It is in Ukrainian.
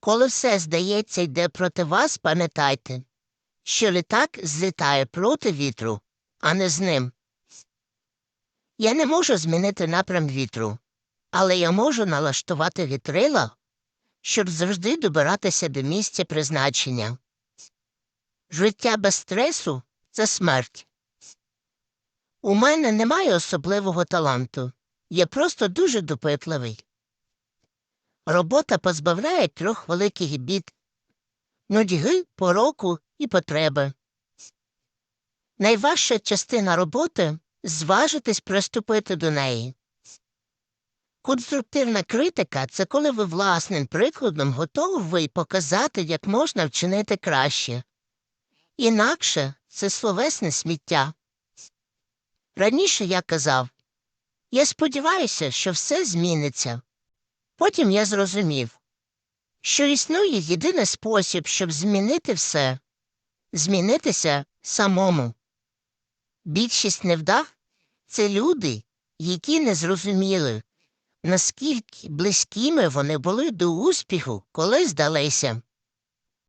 Коли все здається йде проти вас, пам'ятайте, що літак злітає проти вітру, а не з ним. Я не можу змінити напрям вітру, але я можу налаштувати вітрила, щоб завжди добиратися до місця призначення. Життя без стресу це смерть. У мене немає особливого таланту. Я просто дуже допитливий. Робота позбавляє трьох великих бід нудьги, пороку і потреби. Найважча частина роботи зважитись приступити до неї. Конструктивна критика це коли ви власним прикладом готові показати, як можна вчинити краще. Інакше це словесне сміття. Раніше я казав я сподіваюся, що все зміниться. Потім я зрозумів, що існує єдиний спосіб, щоб змінити все змінитися самому. Більшість невдах це люди, які не зрозуміли, наскільки близькими вони були до успіху, коли здалися.